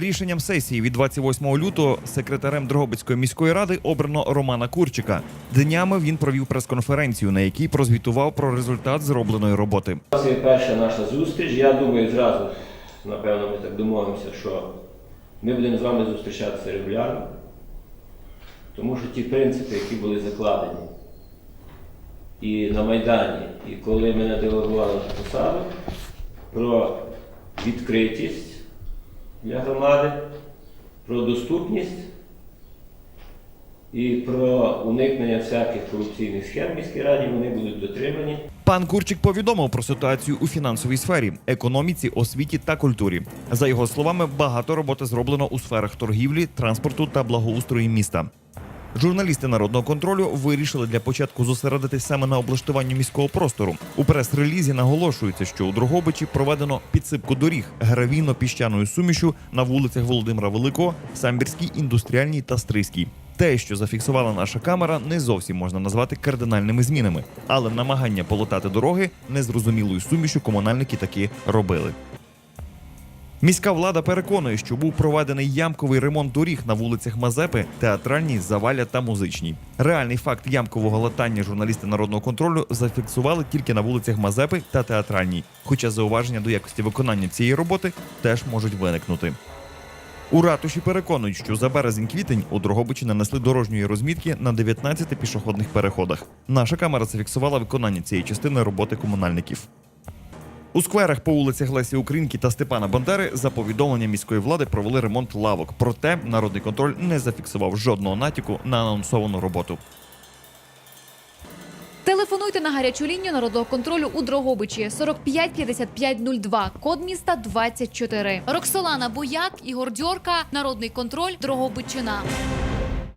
Рішенням сесії від 28 лютого секретарем Дрогобицької міської ради обрано Романа Курчика. Днями він провів прес-конференцію, на якій прозвітував про результат зробленої роботи. Це перша наша зустріч. Я думаю, зразу, напевно, ми так домовимося, що ми будемо з вами зустрічатися регулярно, тому що ті принципи, які були закладені і на Майдані, і коли мене делегували посаду, про відкритість для громади, про доступність і про уникнення всяких корупційних схем в міській раді, вони будуть дотримані. Пан Курчик повідомив про ситуацію у фінансовій сфері, економіці, освіті та культурі. За його словами, багато роботи зроблено у сферах торгівлі, транспорту та благоустрою міста. Журналісти народного контролю вирішили для початку зосередитись саме на облаштуванні міського простору. У прес-релізі наголошується, що у Дрогобичі проведено підсипку доріг гравійно-піщаною сумішю на вулицях Володимира Великого, Самбірській, індустріальній та Стрийській. Те, що зафіксувала наша камера, не зовсім можна назвати кардинальними змінами, але намагання полотати дороги незрозумілою сумішю комунальники таки робили. Міська влада переконує, що був проведений ямковий ремонт доріг на вулицях Мазепи, театральній, Заваля та музичній. Реальний факт ямкового латання журналісти народного контролю зафіксували тільки на вулицях Мазепи та театральній, хоча зауваження до якості виконання цієї роботи теж можуть виникнути. У ратуші переконують, що за березень-квітень у Дрогобичі нанесли дорожньої розмітки на 19 пішохідних переходах. Наша камера зафіксувала виконання цієї частини роботи комунальників. У скверах по вулицях Лесі Українки та Степана Бандери за повідомленням міської влади провели ремонт лавок. Проте народний контроль не зафіксував жодного натяку на анонсовану роботу. Телефонуйте на гарячу лінію народного контролю у Дрогобичі 45 55 02, код міста 24. Роксолана Бояк, Ігор Дьорка, народний контроль Дрогобичина.